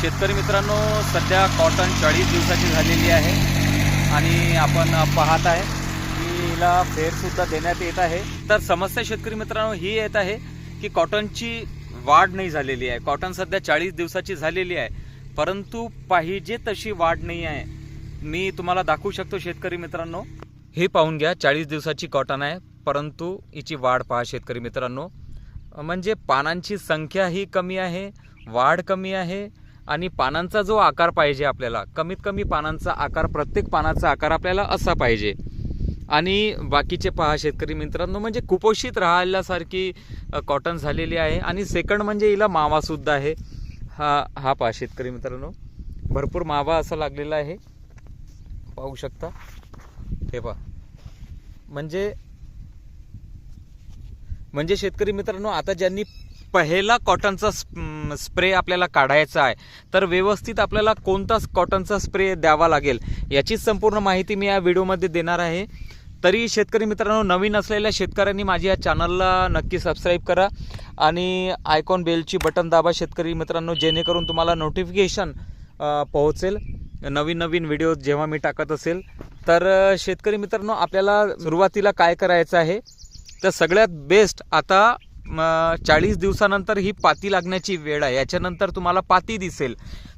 शेतकरी मित्रांनो सध्या कॉटन चाळीस दिवसाची झालेली आहे आणि आपण पाहत आहे. की हिला फेरसुद्धा देण्यात येत आहे. तर समस्या शेतकरी मित्रांनो ही येत आहे की कॉटनची वाढ नाही झालेली आहे. कॉटन सध्या चाळीस दिवसाची झालेली आहे. परंतु पाहिजे तशी वाढ नाही आहे. मी तुम्हाला दाखवू शकतो शेतकरी मित्रांनो. हे पाहून घ्या चाळीस दिवसाची कॉटन आहे परंतु हिची वाढ पहा शेतकरी मित्रांनो. म्हणजे पानांची संख्या ही कमी आहे वाढ कमी आहे आणि पानांचा जो आकार पाहिजे आपल्याला कमीत कमी पानांचा आकार प्रत्येक पानाचा आकार आपल्याला असा पाहिजे. आणि बाकीचे पहा शेतकरी मित्रांनो म्हणजे कुपोषित राहिल्यासारखी कॉटन झालेली आहे. आणि सेकंड म्हणजे हिला मावासुद्धा आहे. हा हा पहा शेतकरी मित्रांनो. भरपूर मावा असा लागलेला आहे. पाहू शकता? हे पहा. म्हणजे म्हणजे शेतकरी मित्रांनो आता ज्यांनी पहिला कॉटनचा स्प- स्प्रे आपल्याला काढायचा आहे. तर व्यवस्थित आपल्याला कोणता कॉटनचा स्प्रे द्यावा लागेल याचीच संपूर्ण माहिती मी या व्हिडिओमध्ये देणार आहे. तरी शेतकरी मित्रांनो नवीन असलेल्या शेतकऱ्यांनी माझ्या या चॅनलला नक्की सबस्क्राईब करा आणि आयकॉन बेलची बटन दाबा शेतकरी मित्रांनो जेणेकरून तुम्हाला नोटिफिकेशन पोहोचेल. नवीन नवीन व्हिडिओ जेव्हा मी टाकत असेल. तर शेतकरी मित्रांनो आपल्याला सुरुवातीला काय करायचं आहे? तर सगळ्यात बेस्ट आता चाळीस दिवसानंतर ही पाती लागण्याची वेळ आहे. याच्यानंतर तुम्हाला पाती दिसेल.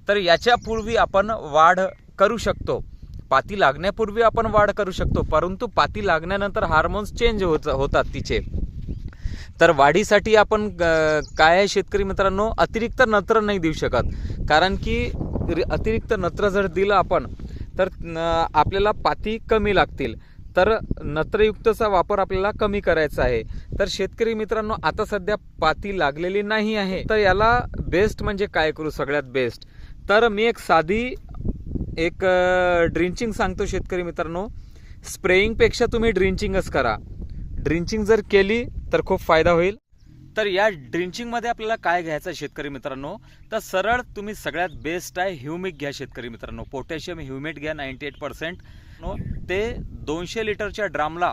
तर याच्यापूर्वी आपण वाढ करू शकतो. पाती लागण्यापूर्वी आपण वाढ करू शकतो. परंतु पाती लागल्यानंतर हार्मोन्स चेंज होत होतात तिचे. तर वाढीसाठी आपण काय आहे शेतकरी मित्रांनो? अतिरिक्त नत्र नाही देऊ शकत. कारण की अतिरिक्त नत्र जर दिलं आपण तर आपल्याला पाती कमी लागतील. तर नत्रयुक्तचा वापर आपल्याला कमी करायचा आहे. तर शेतकरी मित्रांनो आता सध्या पाती लागलेली नाही आहे. तर याला बेस्ट म्हणजे काय करू सगळ्यात बेस्ट तर मी एक साधी एक ड्रिंचिंग सांगतो शेतकरी मित्रांनो. स्प्रेइंगपेक्षा तुम्ही ड्रिंचिंगच करा. ड्रिंचिंग जर केली तर खूप फायदा होईल. तर या ड्रिंचिंगमध्ये आपल्याला काय घ्यायचं आहे शेतकरी मित्रांनो? तर सरळ तुम्ही सगळ्यात बेस्ट आहे ह्युमिक घ्या शेतकरी मित्रांनो. पोटॅशियम ह्युमिट घ्या नाईन्टी एट पर्सेंट. ते दोनशे लिटरच्या ड्रामला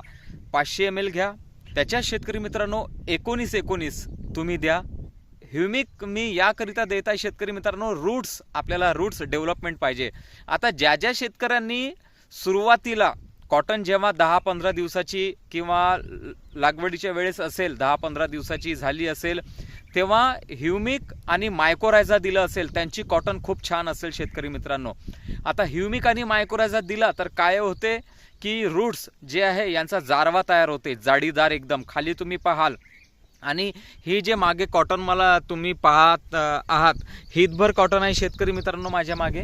पाचशे एम एल घ्या. त्याच्या शेतकरी मित्रांनो एकोणीस एकोणीस तुम्ही द्या. ह्युमिक मी याकरिता देत आहे शेतकरी मित्रांनो रूट्स. आपल्याला रूट्स डेव्हलपमेंट पाहिजे. आता ज्या ज्या शेतकऱ्यांनी सुरुवातीला कॉटन जेव्हा दहा पंधरा दिवसाची किंवा लागवडीच्या वेळेस असेल दहा पंधरा दिवसाची झाली असेल तेव्हा ह्युमिक आणि मायकोरायझा दिलं असेल त्यांची कॉटन खूप छान असेल शेतकरी मित्रांनो. आता ह्युमिक आणि मायकोरायझा दिला तर काय होते की रूट्स जे आहे यांचा जारवा तयार होते जाडीदार एकदम खाली तुम्ही पाहाल. आणि ही जे मागे कॉटन मला तुम्ही पाहत आहात हितभर कॉटन आहे शेतकरी मित्रांनो माझ्या मागे.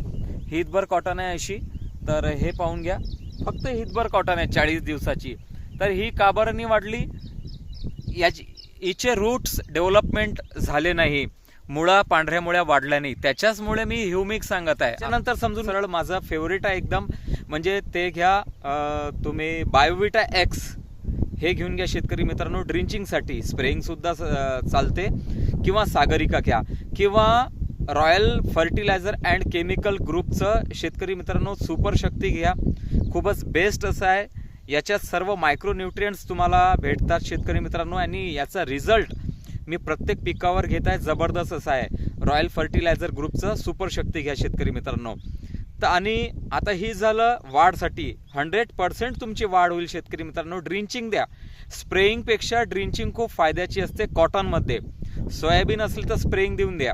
हितभर कॉटन आहे अशी. तर हे पाहून घ्या. फक्त हितभर कॉटन आहे चाळीस दिवसाची. तर ही का बरं नाही वाढली. याची हिचे रूट्स डेव्हलपमेंट झाले नाही. मुळा पांढऱ्या मुळ्या वाढल्या नाही. त्याच्याचमुळे मी ह्युमिक सांगत आहे. त्यानंतर समजून सरळ माझा फेवरेट आहे एकदम. म्हणजे ते घ्या तुम्ही बायोविटा एक्स हे घेऊन घ्या शेतकरी मित्रांनो ड्रिंचिंगसाठी स्प्रेइंग सुद्धा अं, चालते. किंवा सागरिका घ्या. किंवा रॉयल फर्टिलायझर अँड केमिकल ग्रुपचं शेतकरी मित्रांनो सुपर शक्ती घ्या. खूपच बेस्ट असं आहे. याच्यात सर्व मायक्रोन्युट्रियंट्स तुम्हाला भेटतात शेतकरी मित्रांनो. आणि याचा रिझल्ट मी प्रत्येक पिकावर घेत आहे. जबरदस्त असा आहे. रॉयल फर्टिलायझर ग्रुपचं सुपर शक्ती घ्या शेतकरी मित्रांनो. तर आणि आता ही झालं वाढसाठी. हंड्रेड पर्सेंट तुमची वाढ होईल शेतकरी मित्रांनो. ड्रिंचिंग द्या. स्प्रेइंगपेक्षा ड्रिंचिंग खूप फायद्याची असते कॉटनमध्ये सोयाबीन असेल तर स्प्रेइंग देऊन द्या.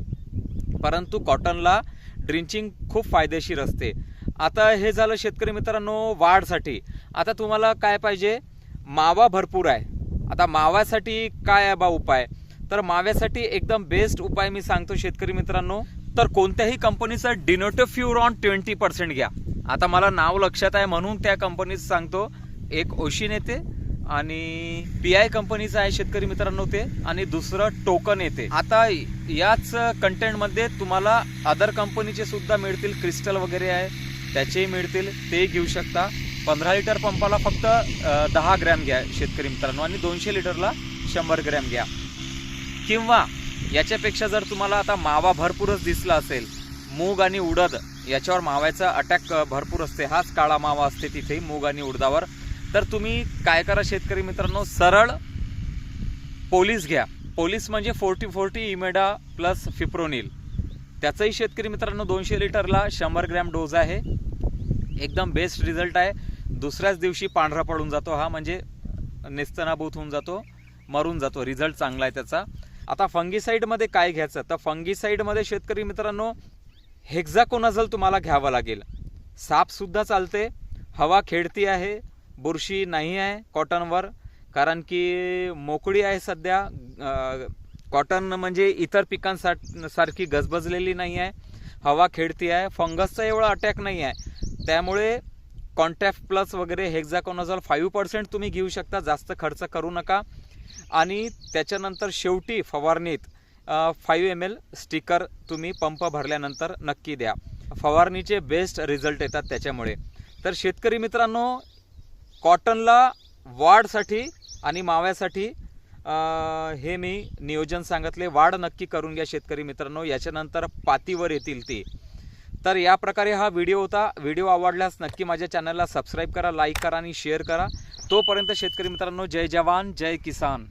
परंतु कॉटनला ड्रिंचिंग खूप फायदेशीर असते. आता हे झालं शेतकरी मित्रांनो वाढसाठी. आता तुम्हाला काय पाहिजे? मावा भरपूर आहे. आता माव्यासाठी काय आहे बा उपाय? तर माव्यासाठी एकदम बेस्ट उपाय मी सांगतो शेतकरी मित्रांनो. तर कोणत्याही कंपनीचं डिनोटोफ्युरॉन ट्वेंटी पर्सेंट घ्या. आता मला नाव लक्षात आहे म्हणून त्या कंपनीचं सांगतो. एक ओशिन येते आणि पी आय कंपनीचं आहे शेतकरी मित्रांनो ते. आणि दुसरं टोकन येते. आता याच कंटेंटमध्ये तुम्हाला अदर कंपनीचे सुद्धा मिळतील. क्रिस्टल वगैरे आहे. त्याचेही मिळतील ते घेऊ शकता. पंधरा लिटर पंपाला फक्त दहा ग्रॅम घ्या शेतकरी मित्रांनो आणि दोनशे लिटरला शंभर ग्रॅम घ्या. किंवा याच्यापेक्षा जर तुम्हाला आता मावा भरपूरच दिसला असेल मूग आणि उडद याच्यावर माव्याचा अटॅक भरपूर असते. हाच काळा मावा असते तिथे मूग आणि उडदावर. तर तुम्ही काय करा शेतकरी मित्रांनो सरळ पोलीस घ्या. पोलीस म्हणजे फोर्टी फोर्टी इमेडा प्लस फिप्रोनिल. त्याचाही शेतकरी मित्रांनो दोनशे लिटरला शंभर ग्रॅम डोज आहे. एकदम बेस्ट रिझल्ट आहे. दुसऱ्याच दिवशी पांढरा पडून जातो हा म्हणजे नेस्तनाभूत होऊन जातो मरून जातो. रिझल्ट चांगला आहे त्याचा. आता फंगीसाईडमध्ये काय घ्यायचं? तर फंगीसाईडमध्ये शेतकरी मित्रांनो हेक्झाकोनाझल तुम्हाला घ्यावं लागेल. सापसुद्धा चालते. हवा खेळती आहे. बुरशी नाही आहे कॉटनवर कारण की मोकळी आहे सध्या कॉटन म्हणजे इतर पिकांसारखी गजबजलेली नाही आहे. हवा खेळती आहे. फंगसचा एवढा अटॅक नाही आहे. त्यामुळे कॉन्टॅक्ट प्लस वगैरे हेक्झाकोनाझॉल फाईव्ह पर्सेंट तुम्ही घेऊ शकता. जास्त खर्च करू नका. आणि त्याच्यानंतर शेवटी फवारणीत फाईव्ह एम एल स्टिकर तुम्ही पंप भरल्यानंतर नक्की द्या. फवारणीचे बेस्ट रिझल्ट येतात त्याच्यामुळे. तर शेतकरी मित्रांनो कॉटनला वाढसाठी आणि माव्यासाठी हे मी नियोजन सांगितले. वाढ नक्की करून घ्या शेतकरी मित्रांनो. याच्यानंतर पातीवर येतील ती. तर या प्रकारे हा व्हिडिओ होता. व्हिडिओ आवडल्यास नक्की माझ्या चॅनलला सबस्क्राईब करा लाईक करा आणि शेअर करा. तोपर्यंत शेतकरी मित्रांनो जय जवान जय किसान.